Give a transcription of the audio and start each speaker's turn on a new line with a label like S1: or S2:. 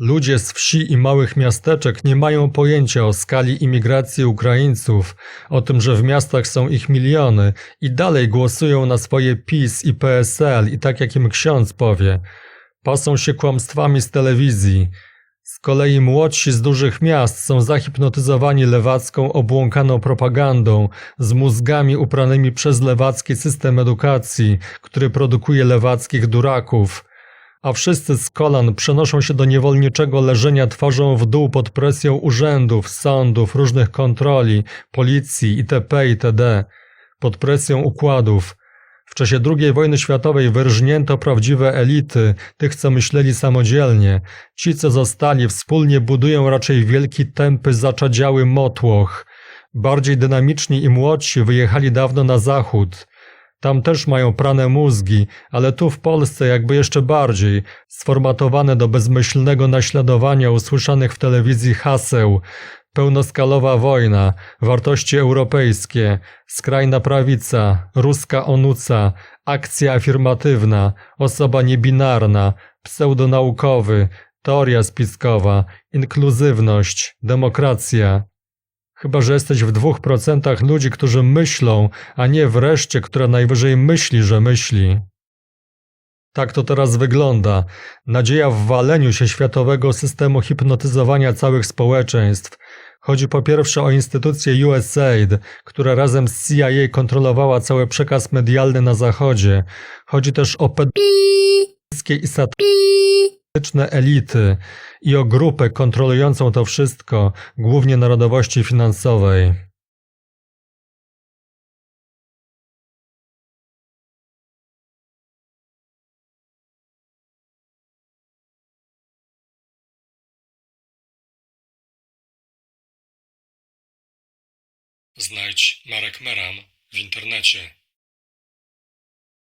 S1: Ludzie z wsi i małych miasteczek nie mają pojęcia o skali imigracji Ukraińców, o tym, że w miastach są ich miliony i dalej głosują na swoje PiS i PSL i tak jak im ksiądz powie. Pasą się kłamstwami z telewizji. Z kolei młodsi z dużych miast są zahipnotyzowani lewacką, obłąkaną propagandą, z mózgami upranymi przez lewacki system edukacji, który produkuje lewackich duraków. A wszyscy z kolan przenoszą się do niewolniczego leżenia twarzą w dół pod presją urzędów, sądów, różnych kontroli, policji itp. itd. Pod presją układów. W czasie II wojny światowej wyrżnięto prawdziwe elity, tych co myśleli samodzielnie. Ci co zostali wspólnie budują raczej wielki tępy zaczadziały motłoch. Bardziej dynamiczni i młodsi wyjechali dawno na zachód. Tam też mają prane mózgi, ale tu w Polsce jakby jeszcze bardziej, sformatowane do bezmyślnego naśladowania usłyszanych w telewizji haseł. Pełnoskalowa wojna, wartości europejskie, skrajna prawica, ruska onuca, akcja afirmatywna, osoba niebinarna, pseudonaukowy, teoria spiskowa, inkluzywność, demokracja. Chyba, że jesteś w dwóch procentach ludzi, którzy myślą, a nie w reszcie, która najwyżej myśli, że myśli. Tak to teraz wygląda. Nadzieja w waleniu się światowego systemu hipnotyzowania całych społeczeństw. Chodzi po pierwsze o instytucję USAID, która razem z CIA kontrolowała cały przekaz medialny na Zachodzie. Chodzi też o pedofilskie i satyryczne elity i o grupę kontrolującą to wszystko, głównie narodowości finansowej.
S2: Znajdź Marek Meran w internecie.